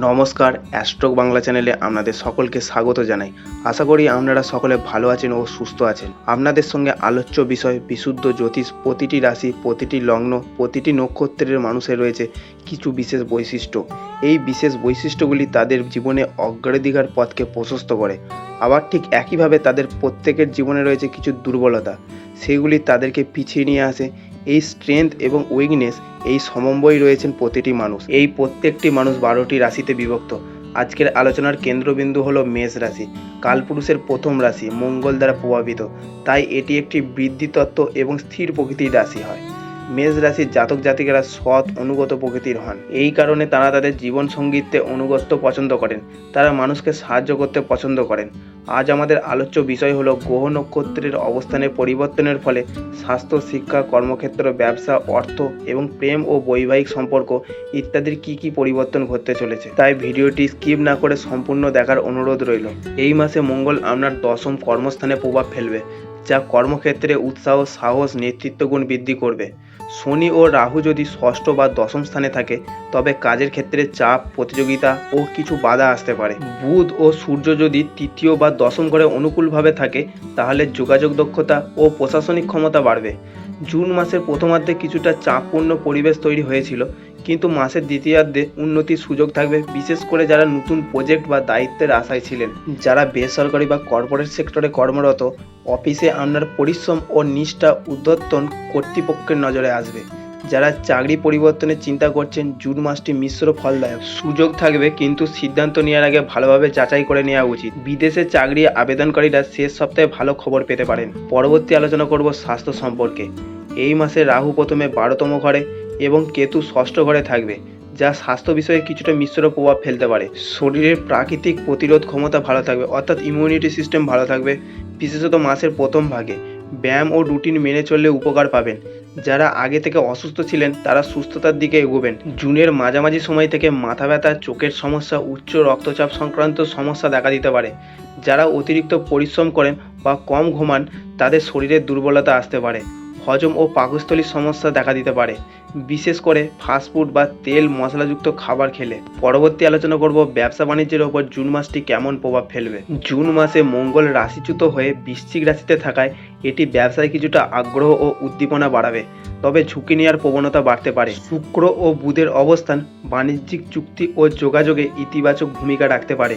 নমস্কার, অ্যাস্ট্রোক বাংলা চ্যানেলে আপনাদের সকলকে স্বাগত জানাই। আশা করি আপনারা সকলে ভালো আছেন ও সুস্থ আছেন। আপনাদের সঙ্গে আলোচ্য বিষয়, বিশুদ্ধ জ্যোতিষ, প্রতিটি রাশি, প্রতিটি লগ্ন, প্রতিটি নক্ষত্রের মানুষের রয়েছে কিছু বিশেষ বৈশিষ্ট্য। এই বিশেষ বৈশিষ্ট্যগুলি তাদের জীবনে অগ্রাধিকার পথকে প্রশস্ত করে। আবার ঠিক একইভাবে তাদের প্রত্যেকের জীবনে রয়েছে কিছু দুর্বলতা। সেগুলি তাদেরকে পিছিয়ে নিয়ে আসে। এই স্ট্রেংথ এবং উইকনেস এই সমন্বয় রয়েছেন প্রতিটি মানুষ। এই প্রত্যেকটি মানুষ বারোটি রাশিতে বিভক্ত। আজকের আলোচনার কেন্দ্রবিন্দু হলো মেষ রাশি। কালপুরুষের প্রথম রাশি, মঙ্গল দ্বারা প্রভাবিত। তাই এটি একটি বৃদ্ধি তত্ত্ব এবং স্থির প্রকৃতির রাশি হয়। মেষ রাশির জাতক জাতিকারা সৎ, অনুগত প্রকৃতির হন। এই কারণে তারা তাদের জীবন সঙ্গীতে অনুগত্য পছন্দ করেন। তারা মানুষকে সাহায্য করতে পছন্দ করেন। আজ আমাদের আলোচ্য বিষয় হলো গ্রহ নক্ষত্রের অবস্থানের পরিবর্তনের ফলে স্বাস্থ্য, শিক্ষা, কর্মক্ষেত্র, ব্যবসা, অর্থ এবং প্রেম ও বৈবাহিক সম্পর্ক ইত্যাদির কি কি পরিবর্তন ঘটতে চলেছে, তাই ভিডিওটি স্কিপ না করে সম্পূর্ণ দেখার অনুরোধ রইল। এই মাসে মঙ্গল আপনার দশম কর্মস্থানে প্রভাব ফেলবে, যা কর্মক্ষেত্রে উৎসাহ, সাহস নেতৃত্ব গুণ বৃদ্ধি করবে। শনি ও রাহু যদি ষষ্ঠ বা দশম স্থানে থাকে, তবে কাজের ক্ষেত্রে চাপ, প্রতিযোগিতা ও কিছু বাধা আসতে পারে। বুধ ও সূর্য যদি তৃতীয় বা দশম ঘরে অনুকূলভাবে থাকে, তাহলে যোগাযোগ দক্ষতা ও প্রশাসনিক ক্ষমতা বাড়বে। জুন মাসের প্রথমার্ধে কিছুটা চাপপূর্ণ পরিবেশ তৈরি হয়েছিল কিন্তু মাসের দ্বিতীয়ার্ধে উন্নতির সুযোগ থাকবে, বিশেষ করে যারা নতুন প্রজেক্ট বা দায়িত্বের আশায় ছিলেন। যারা বেসরকারি বা কর্পোরেট সেক্টরে কর্মরত অফিসে আপনার পরিশ্রম ও নিষ্ঠা উদ্যতন কর্তৃপক্ষের নজরে আসবে। যারা চাকরি পরিবর্তনের চিন্তা করছেন, জুন মাসটি মিশ্র ফলদায়ক। সুযোগ থাকবে, কিন্তু সিদ্ধান্ত নেওয়ার আগে ভালোভাবে যাচাই করে নেওয়া উচিত। বিদেশে চাকরি আবেদনকারীরা শেষ সপ্তাহে ভালো খবর পেতে পারেন। পরবর্তী আলোচনা করব স্বাস্থ্য সম্পর্কে। এই মাসে রাহু প্রথমে বারোতম ঘরে এবং কেতু ষষ্ঠ ঘরে থাকবে, যা স্বাস্থ্য বিষয়ে কিছুটা মিশ্র প্রভাব ফেলতে পারে। শরীরের প্রাকৃতিক প্রতিরোধ ক্ষমতা ভালো থাকবে, অর্থাৎ ইমিউনিটি সিস্টেম ভালো থাকবে, বিশেষত মাসের প্রথম ভাগে। ব্যায়াম ও রুটিন মেনে চললে উপকার পাবেন। যারা আগে থেকে অসুস্থ ছিলেন, তারা সুস্থতার দিকে এগোবেন। জুনের মাঝামাঝি সময় থেকে মাথা ব্যথা, চোখের সমস্যা, উচ্চ রক্তচাপ সংক্রান্ত সমস্যা দেখা দিতে পারে। যারা অতিরিক্ত পরিশ্রম করেন বা কম ঘুমান, তাদের শরীরে দুর্বলতা আসতে পারে। হজম ও পাকস্থলীর সমস্যা দেখা দিতে পারে। বিশেষ করে ফাস্টফুড বা তেল মশলাযুক্ত খাবার খেলে। পরবর্তী আলোচনা করব ব্যবসা বাণিজ্যের ওপর জুন মাসটি কেমন প্রভাব ফেলবে। জুন মাসে মঙ্গল রাশিচ্যুত হয়ে বৃশ্চিক রাশিতে থাকায় এটি ব্যবসায় কিছুটা আগ্রহ ও উদ্দীপনা বাড়াবে। তবে ঝুঁকি নেওয়ার প্রবণতা বাড়তে পারে। শুক্র ও বুধের অবস্থান বাণিজ্যিক চুক্তি ও যোগাযোগে ইতিবাচক ভূমিকা রাখতে পারে।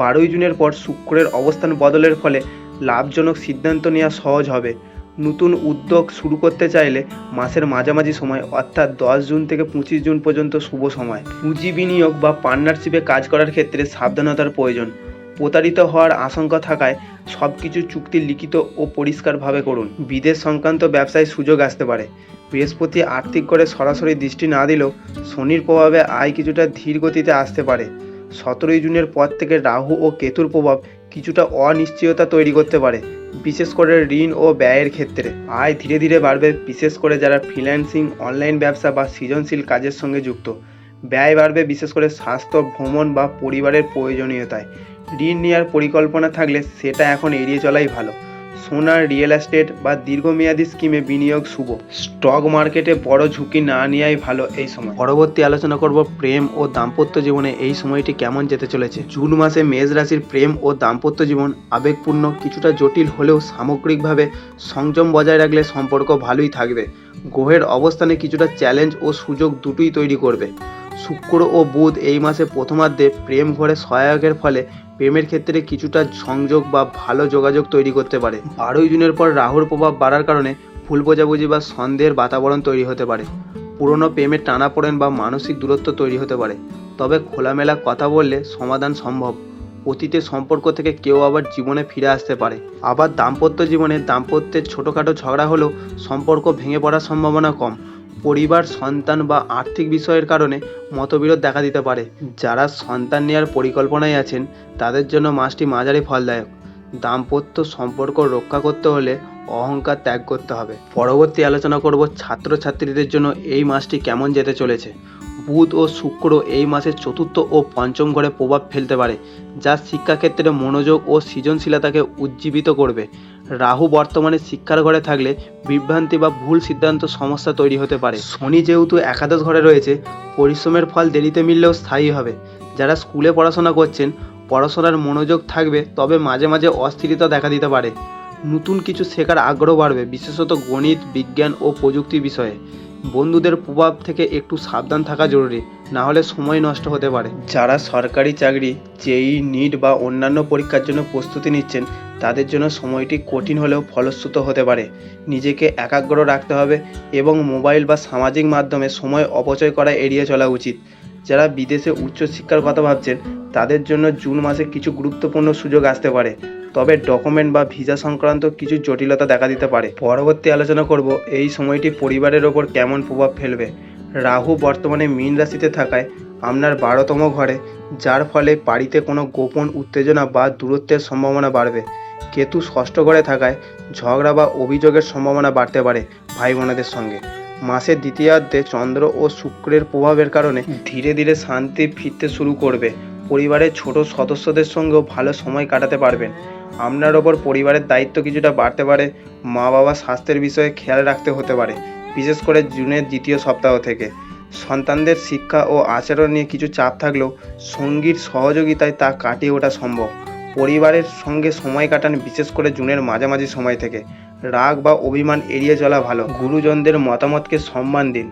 বারোই জুনের পর শুক্রের অবস্থান বদলের ফলে লাভজনক সিদ্ধান্ত নেওয়া সহজ হবে। নতুন উদ্যোগ শুরু করতে চাইলে মাসের মাঝামাঝি সময়, অর্থাৎ দশ জুন থেকে পঁচিশ জুন পর্যন্ত শুভ সময়। পুঁজি বিনিয়োগ বা পার্টনারশিপে কাজ করার ক্ষেত্রে সাবধানতার প্রয়োজন। প্রতারিত হওয়ার আশঙ্কা থাকায় সব কিছু চুক্তি লিখিত ও পরিষ্কারভাবে করুন। বিদেশ সংক্রান্ত ব্যবসায় সুযোগ আসতে পারে। বৃহস্পতি আর্থিক করে সরাসরি দৃষ্টি না দিলেও শনির প্রভাবে আয় কিছুটা ধীর গতিতে আসতে পারে। সতেরোই জুনের পর থেকে রাহু ও কেতুর প্রভাব কিছুটা অনিশ্চয়তা তৈরি করতে পারে, বিশেষ করে ঋণ ও ব্যয়ের ক্ষেত্রে। আয় ধীরে ধীরে বাড়বে, বিশেষ করে যারা ফ্রিল্যান্সিং অনলাইন ব্যবসা বা সৃজনশীল কাজের সঙ্গে যুক্ত। ব্যয় বাড়বে, বিশেষ করে স্বাস্থ্য, ভ্রমণ বা পরিবারের প্রয়োজনীয়তায়। ঋণ নেওয়ার পরিকল্পনা থাকলে সেটা এখন এড়িয়ে চলাই ভালো। সোনার রিয়েল এস্টেট বা দীর্ঘমেয়াদী স্কিমে বিনিয়োগ শুভ। স্টক মার্কেটে বড় ঝুঁকি না নেওয়াই ভালো এই সময়। পরবর্তী আলোচনা করব প্রেম ও দাম্পত্য জীবনে এই সময়টি কেমন যেতে চলেছে। জুন মাসে মেষ রাশির প্রেম ও দাম্পত্য জীবন আবেগপূর্ণ, কিছুটা জটিল হলেও সামগ্রিকভাবে সংযম বজায় রাখলে সম্পর্ক ভালোই থাকবে। গ্রহের অবস্থানে কিছুটা চ্যালেঞ্জ ও সুযোগ দুটোই তৈরি করবে। শুক্র ও বুধ এই মাসে প্রথমার্ধে প্রেম ঘরে সহায়কের ফলে প্রেমের ক্ষেত্রে কিছুটা সংযোগ বা ভালো যোগাযোগ তৈরি করতে পারে। বারোই জুনের পর রাহুর প্রভাব বাড়ার কারণে ভুল বোঝাবুঝি বা সন্দেহের বাতাবরণ তৈরি হতে পারে। পুরনো প্রেমের টানাপোড়েন বা মানসিক দূরত্ব তৈরি হতে পারে। তবে খোলামেলা কথা বললে সমাধান সম্ভব। অতীতের সম্পর্ক থেকে কেউ আবার জীবনে ফিরে আসতে পারে। আবার দাম্পত্য জীবনে দাম্পত্যের ছোটোখাটো ঝগড়া হলেও সম্পর্ক ভেঙে পড়ার সম্ভাবনা কম। পরিবার, সন্তান বা আর্থিক বিষয়ের কারণে মতবিরোধ দেখা দিতে পারে। যারা সন্তান নেওয়ার পরিকল্পনায় আছেন, তাদের জন্য মাসটি মাঝারি ফলদায়ক। দাম্পত্য সম্পর্ক রক্ষা করতে হলে অহংকার ত্যাগ করতে হবে। পরবর্তী আলোচনা করব ছাত্রছাত্রীদের জন্য এই মাসটি কেমন যেতে চলেছে। বুধ ও শুক্র এই মাসের চতুর্থ ও পঞ্চম ঘরে প্রভাব ফেলতে পারে, যা শিক্ষাক্ষেত্রে মনোযোগ ও সৃজনশীলতাকে উজ্জীবিত করবে। রাহু বর্তমানে শিক্ষার ঘরে থাকলে বিভ্রান্তি বা ভুল সিদ্ধান্ত সমস্যা তৈরি হতে পারে। শনি যেহেতু একাদশ ঘরে রয়েছে, পরিশ্রমের ফল দেরিতে মিললেও স্থায়ী হবে। যারা স্কুলে পড়াশোনা করছেন, পড়াশোনার মনোযোগ থাকবে, তবে মাঝে মাঝে অস্থিরতা দেখা দিতে পারে। নতুন কিছু শেখার আগ্রহ বাড়বে, বিশেষত গণিত, বিজ্ঞান ও প্রযুক্তি বিষয়ে। বন্ধুদের প্রভাব থেকে একটু সাবধান থাকা জরুরি। না হলে সময় নষ্ট হতে পারে। যারা সরকারি চাকরি জেই নিট বা অন্যান্য পরীক্ষার জন্য প্রস্তুতি নিচ্ছেন, তাদের জন্য সময়টি কঠিন হলেও ফলশ্রুত হতে পারে। নিজেকে একাগ্র রাখতে হবে এবং মোবাইল বা সামাজিক মাধ্যমে সময় অপচয় করা এড়িয়ে চলা উচিত। যারা বিদেশে উচ্চশিক্ষার কথা ভাবছেন, তাদের জন্য জুন মাসে কিছু গুরুত্বপূর্ণ সুযোগ আসতে পারে। তবে ডকুমেন্ট বা ভিসা সংক্রান্ত কিছু জটিলতা দেখা দিতে পারে। পরবর্তী আলোচনা করব এই সময়টি পরিবারের ওপর কেমন প্রভাব ফেলবে। রাহু বর্তমানে মীন রাশিতে থাকায় আপনার বারোতম ঘরে, যার ফলে বাড়িতে কোনো গোপন উত্তেজনা বা দূরত্বের সম্ভাবনা বাড়বে। কেতু ষষ্ঠ ঘরে থাকায় ঝগড়া বা অভিযোগের সম্ভাবনা বাড়তে পারে ভাই বোনেদের সঙ্গে। মাসের দ্বিতীয়ার্ধে চন্দ্র ও শুক্রের প্রভাবের কারণে ধীরে ধীরে শান্তি ফিরতে শুরু করবে। পরিবারের ছোট সদস্যদের সঙ্গেও ভালো সময় কাটাতে পারবেন। আপনার ওপর পরিবারের দায়িত্ব কিছুটা বাড়তে পারে। মা বাবা স্বাস্থ্যের বিষয়ে খেয়াল রাখতে হতে পারে। বিশেষ করে জুনের দ্বিতীয় সপ্তাহ থেকে। সন্তানদের শিক্ষা ও আচরণ নিয়ে কিছু চাপ থাকলেও সঙ্গীর সহযোগিতায় তা কাটিয়ে ওঠা সম্ভব। পরিবারের সঙ্গে সময় কাটান বিশেষ করে জুনের মাঝামাঝি সময় থেকে। রাগ বা অভিমান এড়িয়ে চলা ভালো। গুরুজনদের মতামতকে সম্মান দিন।